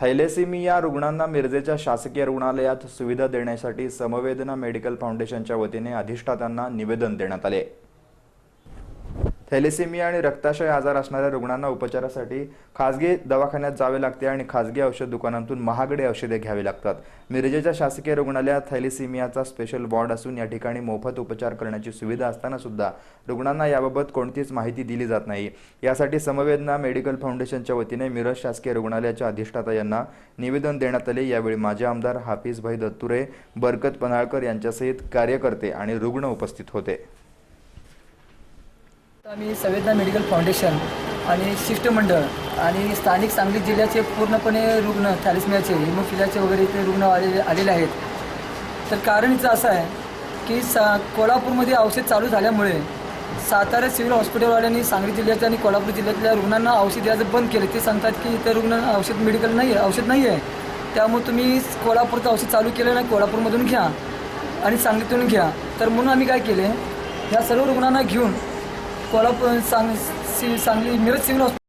Thalassaemia रुग्णांना मिरजेच्या शासकीय रुग्णालयात सुविधा देण्यासाठी समवेदना मेडिकल फाउंडेशनच्या वतीने अधिष्ठातांना निवेदन देण्यात आले. थॅलेसिमिया आणि रक्ताशय आजार असणाऱ्या रुग्णांना उपचारासाठी खासगी दवाखान्यात जावे लागते आणि खासगी औषध दुकानांतून महागडे औषधे घ्यावी लागतात. मिरजेच्या शासकीय रुग्णालयात थॅलेसिमियाचा स्पेशल वॉर्ड असून या ठिकाणी मोफत उपचार करण्याची सुविधा असताना सुद्धा रुग्णांना याबाबत कोणतीच माहिती दिली जात नाही. यासाठी समवेदना मेडिकल फाउंडेशनच्या वतीने मिरज शासकीय रुग्णालयाच्या अधिष्ठाता यांना निवेदन देण्यात आले. यावेळी माजी आमदार हाफिजभाई दत्तुरे बरकत पन्हाळकर यांच्यासहित कार्यकर्ते आणि रुग्ण उपस्थित होते. आम्ही संवेदना मेडिकल फाउंडेशन आणि शिष्टमंडळ आणि स्थानिक सांगली जिल्ह्याचे पूर्णपणे रुग्ण थॅलिसमियाचे हिमोफिलियाचे वगैरे इथे रुग्ण आलेले आलेले आहेत. तर कारण इथं असं आहे की सा कोल्हापूरमध्ये औषध चालू झाल्यामुळे सातारा सिव्हिल हॉस्पिटलवाल्यांनी सांगली जिल्ह्याच्या आणि कोल्हापूर जिल्ह्यातल्या रुग्णांना औषध द्यायचं बंद केले ते सांगतात की इथं रुग्ण औषध मेडिकल नाही आहे औषध नाही आहे. त्यामुळे तुम्ही कोल्हापूरचं औषध चालू केलं नाही कोल्हापूरमधून घ्या आणि सांगलीतून घ्या. तर म्हणून आम्ही काय केले ह्या सर्व रुग्णांना घेऊन कोल्हापूर सांग सी सांगली मिरज सिव्हिल हॉस्पिटल